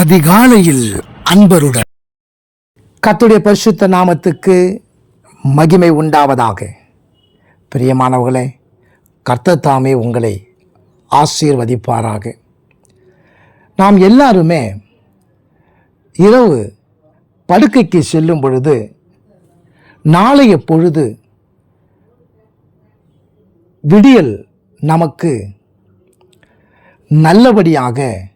அதிகாலையில் அன்பருடன். கத்துடைய பரிசுத்த நாமத்துக்கு மகிமை உண்டாவதாக. பிரியமானவர்களே கர்த்தத்தாமே உங்களை ஆசீர்வதிப்பாராக. நாம் எல்லாருமே இரவு படுக்கைக்கு செல்லும் பொழுது நாளைய பொழுது விடியல் நமக்கு நல்லபடியாக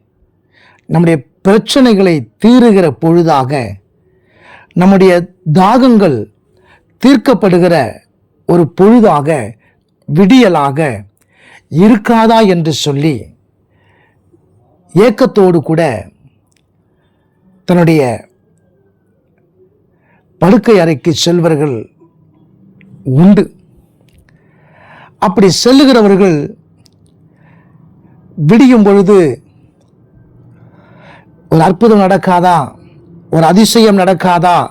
நம்முடைய பிரச்சனைகளை தீருகிற பொழுதாக நம்முடைய தாகங்கள் தீர்க்கப்படுகிற ஒரு பொழுதாக விடியலாக இருக்காதா என்று சொல்லி ஏக்கத்தோடு கூட தன்னுடைய படுக்கை அறைக்கு செல்வர்கள் உண்டு. அப்படி செல்லுகிறவர்கள் விடியும் பொழுது ஒரு அற்புதம் நடக்காதா? ஒரு அதிசயம் நடக்காதா?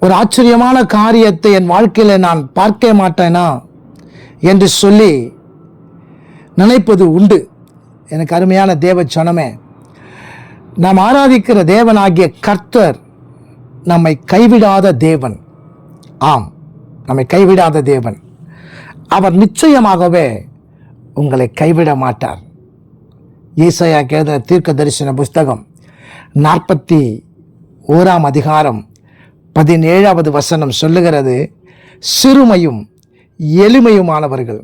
ஒரு ஆச்சரியமான காரியத்தை என் வாழ்க்கையில் நான் பார்க்க மாட்டேனா? என்று சொல்லி நினைப்பது உண்டு. எனக்கு அருமையான தேவ சனமே நாம் ஆராதிக்கிற தேவனாகிய கர்த்தர் நம்மை கைவிடாத தேவன். ஆம் நம்மை கைவிடாத தேவன். அவர் நிச்சயமாகவே உங்களை கைவிட மாட்டார். ஈசையா எழுதின தீர்க்க தரிசன புஸ்தகம் நாற்பத்தி ஓராம் அதிகாரம் பதினேழாவது வசனம் சொல்லுகிறது சிறுமையும் எளிமையுமானவர்கள்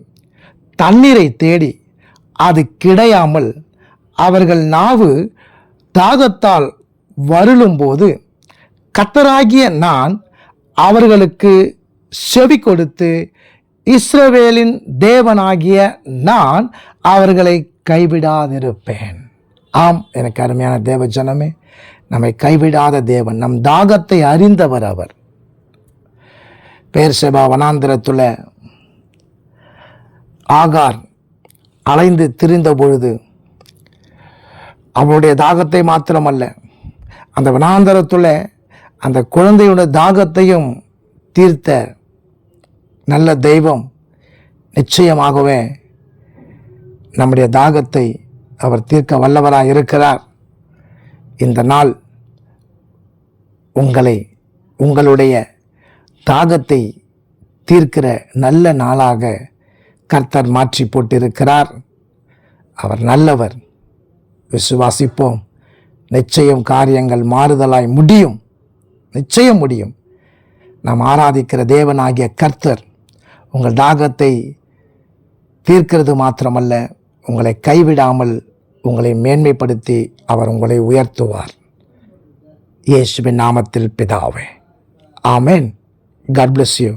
தண்ணீரை தேடி அது கிடையாமல் அவர்கள் நாவு தாகத்தால் வருளும்போது கத்தராகிய நான் அவர்களுக்கு செவி கொடுத்து இஸ்ரவேலின் தேவனாகிய நான் அவர்களை கைவிடாதிருப்பேன். ஆம் எனக்கு அருமையான தேவ ஜனமே நம்மை கைவிடாத தேவன் நம் தாகத்தை அறிந்தவர் அவர். பேர் செபா வனாந்திரத்துல ஆகார் அலைந்து திரிந்த பொழுது அவளுடைய தாகத்தை மாத்திரமல்ல அந்த வனாந்தரத்துல அந்த குழந்தையோட தாகத்தையும் தீர்த்த நல்ல தெய்வம் நிச்சயமாகவே நம்முடைய தாகத்தை அவர் தீர்க்க வல்லவராக இருக்கிறார். இந்த நாள் உங்களை உங்களுடைய தாகத்தை தீர்க்கிற நல்ல நாளாக கர்த்தர் மாற்றி போட்டிருக்கிறார். அவர் நல்லவர். விசுவாசிப்போம். நிச்சயம் காரியங்கள் மாறுதலாய் முடியும். நிச்சயம் முடியும். நாம் ஆராதிக்கிற தேவனாகிய கர்த்தர் உங்கள் தாகத்தை தீர்க்கிறது மாத்திரமல்ல உங்களை கைவிடாமல் உங்களை மேன்மைப்படுத்தி அவர் உங்களை உயர்த்துவார். இயேசுவின் நாமத்தில் பிதாவே. ஆமேன். God bless you